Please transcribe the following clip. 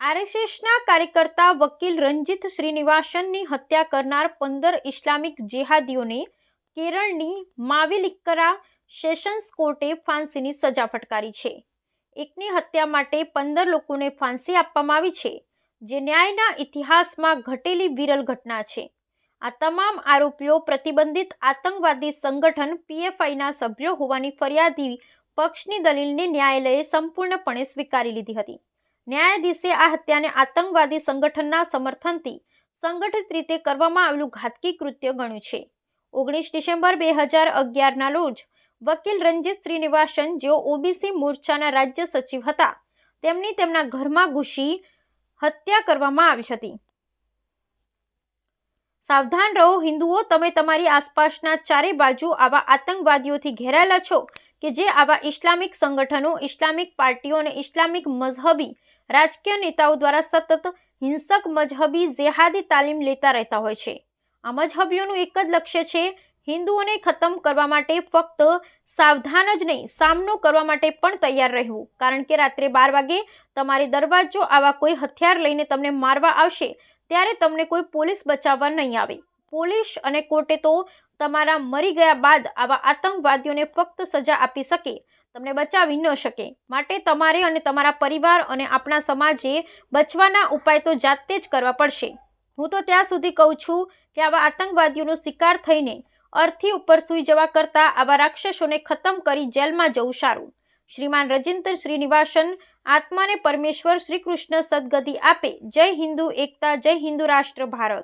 આરએસએસના કાર્યકર્તા વકીલ રંજીત શ્રીનિવાસનની હત્યા કરનાર પંદર ઇસ્લામિક જેહાદીઓને કેરળની માવિલિક્કરા સેશન્સ કોર્ટે ફાંસીની સજા ફટકારી છે. એકની હત્યા માટે પંદર લોકોને ફાંસી આપવામાં આવી છે, જે ન્યાયના ઇતિહાસમાં ઘટેલી વિરલ ઘટના છે. આ તમામ આરોપીઓ પ્રતિબંધિત આતંકવાદી સંગઠન પીએફઆઈના સભ્યો હોવાની ફરિયાદી પક્ષની દલીલને ન્યાયાલયે સંપૂર્ણપણે સ્વીકારી લીધી હતી. ન્યાયાધીશે આ હત્યાને આતંકવાદી સંગઠનના સમર્થનથી સંગઠિત રીતે કરવામાં આવેલું ઘાતકી કૃત્ય ગણ્યું છે. ઓગણીસ ડિસેમ્બર બે હજાર અગિયારના રોજ વકીલ રંજીત શ્રીનિવાસન, જેઓ ઓબીસી મોરચાના રાજ્ય સચિવ હતા, તેમની તેમના ઘરમાં ઘૂસી હત્યા કરવામાં આવી હતી. સાવધાન રહો. હિન્દુઓ, તમે તમારી આસપાસના ચારે બાજુ આવા આતંકવાદીઓથી ઘેરાયેલા છો કે જે આવા ઇસ્લામિક સંગઠનો, ઇસ્લામિક પાર્ટીઓ અને ઇસ્લામિક મઝહબી રાજકીય નેતાઓ દ્વારા સતત હિંસક મઝહબી જેહાદી તાલીમ લેતા રહેતા હોય છે. આ મઝહબીઓનું એક જ લક્ષ્ય છે હિન્દુઓને ખતમ કરવા માટે ફક્ત સાવધાન જ નહીં, સામનો કરવા માટે પણ તૈયાર રહેવું. કારણ કે રાત્રે બાર વાગે તમારે દરવાજો આવા કોઈ હથિયાર લઈને તમને મારવા આવશે ત્યારે તમને કોઈ પોલીસ બચાવવા નહીં આવે. પોલીસ અને કોર્ટે તો તમારા મરી ગયા બાદ આવા આતંકવાદીઓને ફક્ત સજા આપી શકે, તમને બચાવી ન શકે. માટે તમારે અને તમારા પરિવાર અને આપણા સમાજે બચવાના ઉપાય તો જાતે જ કરવા પડશે. હું તો ત્યાં સુધી કહું છું કે આવા આતંકવાદીઓનો શિકાર થઈને અર્થી ઉપર સૂઈ જવા કરતાં આવા રાક્ષસોને ખતમ કરી જેલમાં જવું સારું. શ્રીમાન રજિન્દર શ્રીનિવાસન આત્માને પરમેશ્વર શ્રી કૃષ્ણ સદગતિ આપે. જય હિન્દુ એકતા, જય હિન્દુ રાષ્ટ્ર ભારત.